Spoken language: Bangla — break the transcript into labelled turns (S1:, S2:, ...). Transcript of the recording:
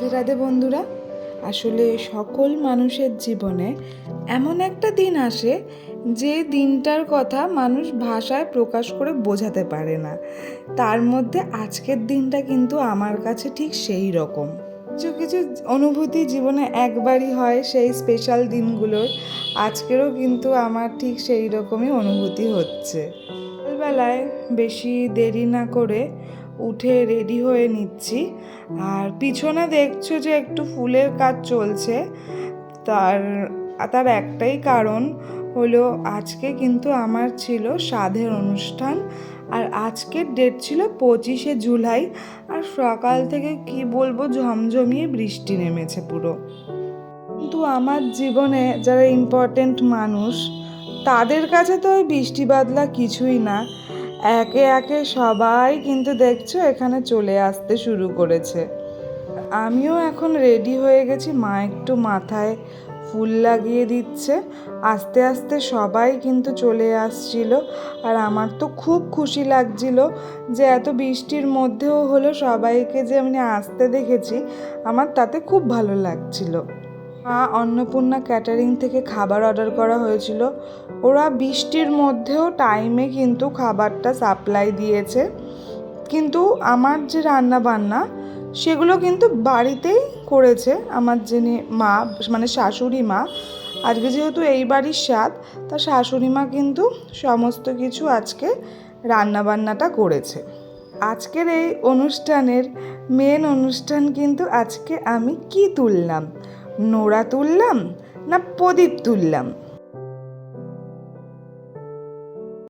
S1: রাধে রাধে বন্ধুরা, আসলে সকল মানুষের জীবনে এমন একটা দিন আসে যে দিনটার কথা মানুষ ভাষায় প্রকাশ করে বোঝাতে পারে না। তার মধ্যে আজকের দিনটা কিন্তু আমার কাছে ঠিক সেই রকম। কিছু কিছু অনুভূতি জীবনে একবারই হয় সেই স্পেশাল দিনগুলোর। আজকেরও কিন্তু আমার ঠিক সেই রকমই অনুভূতি হচ্ছে। সকালবেলায় বেশি দেরি না করে উঠে রেডি হয়ে নিচ্ছি। আর পিছনে দেখছ যে একটু ফুলের কাজ চলছে। তার তার একটাই কারণ হলো আজকে কিন্তু আমার ছিল সাধের অনুষ্ঠান। আর আজকের ডেট ছিল পঁচিশে জুলাই। আর সকাল থেকে কি বলব, ঝমঝমিয়ে বৃষ্টি নেমেছে পুরো। কিন্তু আমার জীবনে যারা ইম্পর্টেন্ট মানুষ, তাদের কাছে তো ওই বৃষ্টি বাদলা কিছুই না। একে একে সবাই কিন্তু দেখছ এখানে চলে আসতে শুরু করেছে। আমিও এখন রেডি হয়ে গেছি, মা একটু মাথায় ফুল লাগিয়ে দিচ্ছে। আস্তে আস্তে সবাই কিন্তু চলে আসছিল আর আমার তো খুব খুশি লাগছিল যে এত বৃষ্টির মধ্যেও হলো সবাইকে যে আমি আসতে দেখেছি, আমার তাতে খুব ভালো লাগছিল। মা অন্নপূর্ণা ক্যাটারিং থেকে খাবার অর্ডার করা হয়েছিল। ওরা বৃষ্টির মধ্যেও টাইমে কিন্তু খাবারটা সাপ্লাই দিয়েছে। কিন্তু আমার যে রান্না বান্না সেগুলো কিন্তু বাড়িতেই করেছে আমার যিনি মা মানে শাশুড়ি মা। আজকে যেহেতু এই বাড়ির স্বাদ, তা শাশুড়ি মা কিন্তু সমস্ত কিছু আজকে রান্না বান্নাটা করেছে। আজকের এই অনুষ্ঠানের মেন অনুষ্ঠান কিন্তু আজকে আমি কি তুললাম? নোড়া তুললাম না প্রদীপ তুললাম?